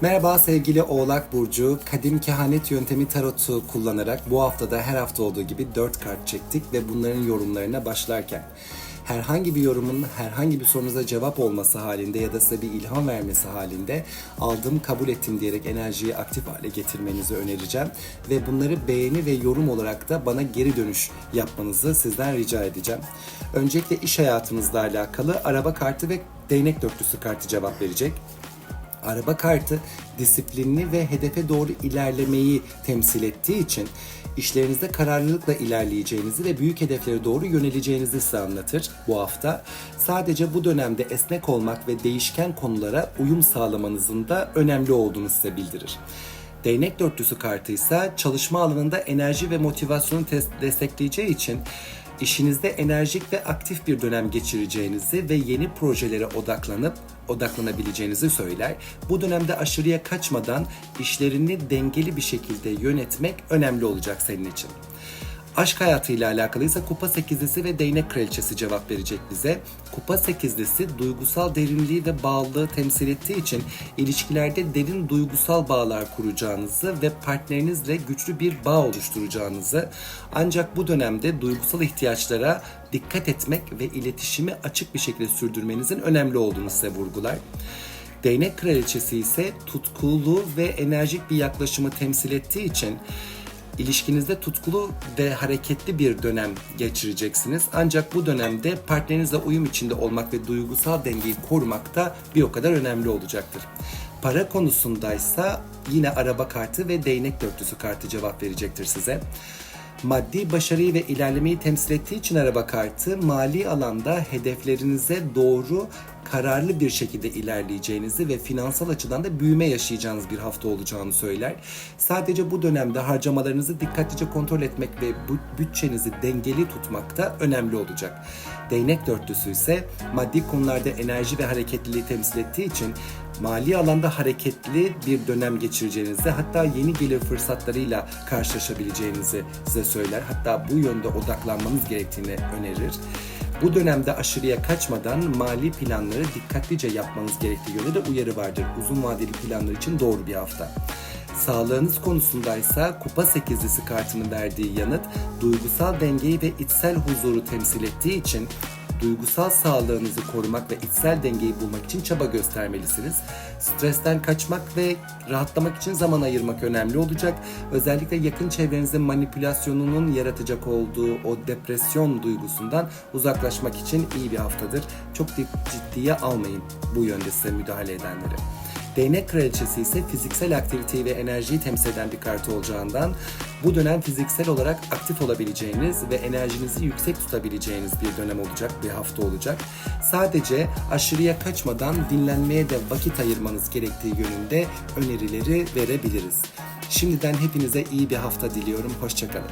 Merhaba sevgili Oğlak Burcu. Kadim kehanet yöntemi tarotu kullanarak bu haftada her hafta olduğu gibi 4 kart çektik ve bunların yorumlarına başlarken herhangi bir yorumun herhangi bir sorunuza cevap olması halinde ya da size bir ilham vermesi halinde aldım kabul ettim diyerek enerjiyi aktif hale getirmenizi önereceğim ve bunları beğeni ve yorum olarak da bana geri dönüş yapmanızı sizden rica edeceğim. Öncelikle iş hayatınızla alakalı araba kartı ve değnek dörtlüsü kartı cevap verecek. Araba kartı disiplinli ve hedefe doğru ilerlemeyi temsil ettiği için işlerinizde kararlılıkla ilerleyeceğinizi ve büyük hedeflere doğru yöneleceğinizi size anlatır bu hafta. Sadece bu dönemde esnek olmak ve değişken konulara uyum sağlamanızın da önemli olduğunu size bildirir. Değnek dörtlüsü kartı ise çalışma alanında enerji ve motivasyonu destekleyeceği için işinizde enerjik ve aktif bir dönem geçireceğinizi ve yeni projelere odaklanıp odaklanabileceğinizi söyler. Bu dönemde aşırıya kaçmadan işlerini dengeli bir şekilde yönetmek önemli olacak senin için. Aşk hayatıyla alakalıysa Kupa Sekizlisi ve Değnek Kraliçesi cevap verecek bize. Kupa Sekizlisi duygusal derinliği ve bağlılığı temsil ettiği için ilişkilerde derin duygusal bağlar kuracağınızı ve partnerinizle güçlü bir bağ oluşturacağınızı ancak bu dönemde duygusal ihtiyaçlara dikkat etmek ve iletişimi açık bir şekilde sürdürmenizin önemli olduğunu size vurgular. Değnek Kraliçesi ise tutkulu ve enerjik bir yaklaşımı temsil ettiği için İlişkinizde tutkulu ve hareketli bir dönem geçireceksiniz. Ancak bu dönemde partnerinizle uyum içinde olmak ve duygusal dengeyi korumak da bir o kadar önemli olacaktır. Para konusundaysa yine araba kartı ve değnek dörtlüsü kartı cevap verecektir size. Maddi başarıyı ve ilerlemeyi temsil ettiği için araba kartı mali alanda hedeflerinize doğru kararlı bir şekilde ilerleyeceğinizi ve finansal açıdan da büyüme yaşayacağınız bir hafta olacağını söyler. Sadece bu dönemde harcamalarınızı dikkatlice kontrol etmek ve bütçenizi dengeli tutmak da önemli olacak. Değnek dörtlüsü ise maddi konularda enerji ve hareketliliği temsil ettiği için mali alanda hareketli bir dönem geçireceğinizi hatta yeni gelir fırsatlarıyla karşılaşabileceğinizi size söyler. Hatta bu yönde odaklanmanız gerektiğini önerir. Bu dönemde aşırıya kaçmadan mali planları dikkatlice yapmanız gerektiği yönde de uyarı vardır. Uzun vadeli planlar için doğru bir hafta. Sağlığınız konusundaysa Kupa Sekizlisi kartının verdiği yanıt duygusal dengeyi ve içsel huzuru temsil ettiği için duygusal sağlığınızı korumak ve içsel dengeyi bulmak için çaba göstermelisiniz. Stresten kaçmak ve rahatlamak için zaman ayırmak önemli olacak. Özellikle yakın çevrenizde manipülasyonunun yaratacak olduğu o depresyon duygusundan uzaklaşmak için iyi bir haftadır. Çok ciddiye almayın bu yönde size müdahale edenleri. Değnek kraliçesi ise fiziksel aktiviteyi ve enerjiyi temsil eden bir kart olacağından bu dönem fiziksel olarak aktif olabileceğiniz ve enerjinizi yüksek tutabileceğiniz bir dönem olacak, bir hafta olacak. Sadece aşırıya kaçmadan dinlenmeye de vakit ayırmanız gerektiği yönünde önerileri verebiliriz. Şimdiden hepinize iyi bir hafta diliyorum. Hoşçakalın.